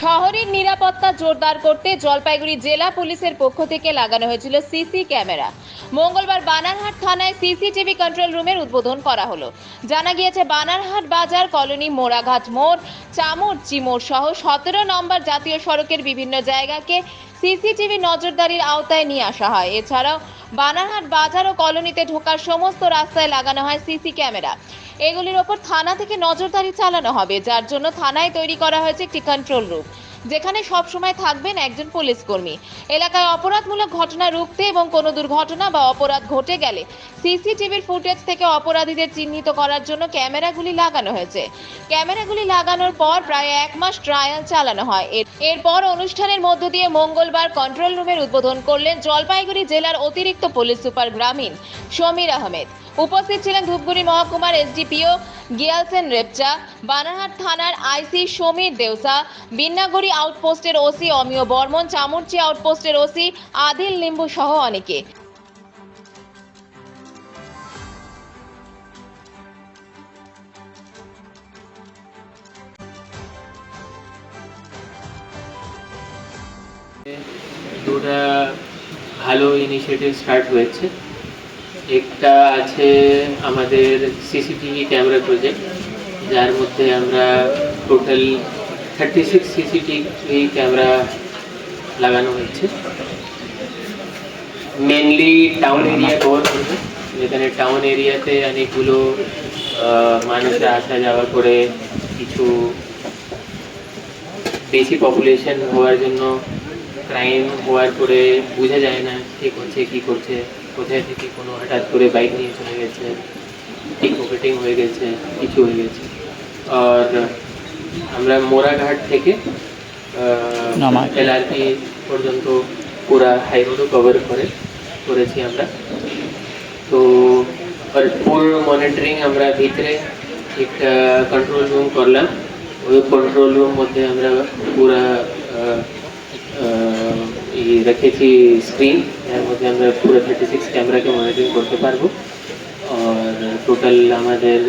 শহরের নিরাপত্তা জোরদার করতে জলপাইগুড়ি জেলা পুলিশের পক্ষ থেকে লাগানো হয়েছিল সিসি ক্যামেরা। মঙ্গলবার বানারহাট থানায় সিসিটিভি কন্ট্রোল রুমের উদ্বোধন করা হলো। জানা গিয়েছে, বানারহাট বাজার, কলোনি, মোড়াঘাট মোড় চামুরচি মোড় সহ সতেরো নম্বর জাতীয় সড়কের বিভিন্ন জায়গাকে সিসিটিভি নজরদারির আওতায় নিয়ে আসা হয়। এছাড়াও, বানারহাট বাজার ও কলোনিতে ঢোকার সমস্ত রাস্তায় লাগানো হয় সিসি ক্যামেরা। এগুলির ওপর থানা থেকে নজরদারি চালানো হবে, যার জন্য থানায় তৈরি করা হয়েছে একটি কন্ট্রোল রুম। যেখানে সবসময় থাকবেন একজন পুলিশ কর্মী। এলাকায় অপরাধমূলক ঘটনা রুখতে এবং কোনো দুর্ঘটনা বা অপরাধ ঘটে গেলে সিসিটিভির ফুটেজ থেকে অপরাধীদের চিহ্নিত করার জন্য ক্যামেরাগুলি লাগানো হয়েছে। ক্যামেরাগুলি লাগানোর পর প্রায় এক মাস ট্রায়াল চালানো হয়। এর- এরপর অনুষ্ঠানের মধ্য দিয়ে মঙ্গলবার কন্ট্রোল রুমের উদ্বোধন করলেন জলপাইগুড়ি জেলার অতিরিক্ত পুলিশ সুপার গ্রামীণ সমীর আহমেদ। উপস্থিত ছিলেন ধূপগুড়ি মহকুমার এসডিপিও গিয়ালসেন রেপচা বানারহাট থানার আইসি সমীর দেওসা বিন্নাগুড়ি আউটপোস্টের ওসি অমিয় বর্মন চামুরচি আউটপোস্টের ওসি আদিল লিম্বু সহ অনেকে। দুটা ভালো ইনিশিয়েটিভ স্টার্ট হয়েছে। একটা আছে আমাদের সিসিটিভি ক্যামেরা প্রজেক্ট যার মধ্যে আমরা total thirty six CCTV camera লাগানো হয়েছে। মেনলি টাউন এরিয়া কভার করবে। যেখানে টাউন এরিয়াতে অনেকগুলো মানুষরা আসা যাওয়া করে, কিছু বেশি পপুলেশন হওয়ার জন্য ক্রাইম হওয়ার পরে বোঝা যায় না কে করছে, কি করছে, কোথায় থেকে কোনো হঠাৎ করে বাইক নিয়ে চলে গেছে পিক পকেটিং হয়ে গেছে, কিছু হয়ে গেছে। আর আমরা মোরাঘাট থেকে। এলআরপি পর্যন্ত পুরা হাই রোডও কভার করে করেছি আমরা। তো আর ফুল মনিটরিং আমরা ভিতরে একটা কন্ট্রোল রুম করলাম। ওই কন্ট্রোল রুম মধ্যে আমরা পুরা রেখেছি স্ক্রিন যার মধ্যে আমরা পুরো থার্টি সিক্স ক্যামেরাকে মনিটরিং করতে পারব। আর টোটাল আমাদের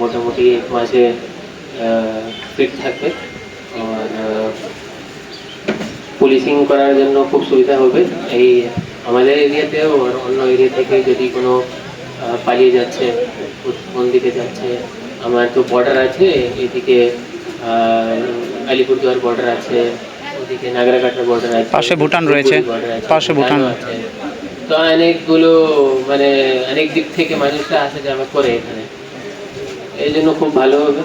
মোটামুটি এক মাসে ফিট থাকবে আর পুলিশিং করার জন্য খুব সুবিধা হবে। এই আমাদের এরিয়াতেও আর অন্য এরিয়া থেকে যদি কোনো পালিয়ে যাচ্ছে কোন দিকে যাচ্ছে আমার তো বর্ডার আছে এদিকে আলিপুরদুয়ার বর্ডার আছে ওদিকে নাগরাকাটার বর্ডার আছে পাশে ভুটান রয়েছে। পাশে ভুটান। আছে। তো অনেকগুলো মানে অনেক দিক থেকে মানুষরা আসা যাওয়া করে এখানে। এই জন্য খুব ভালো হবে।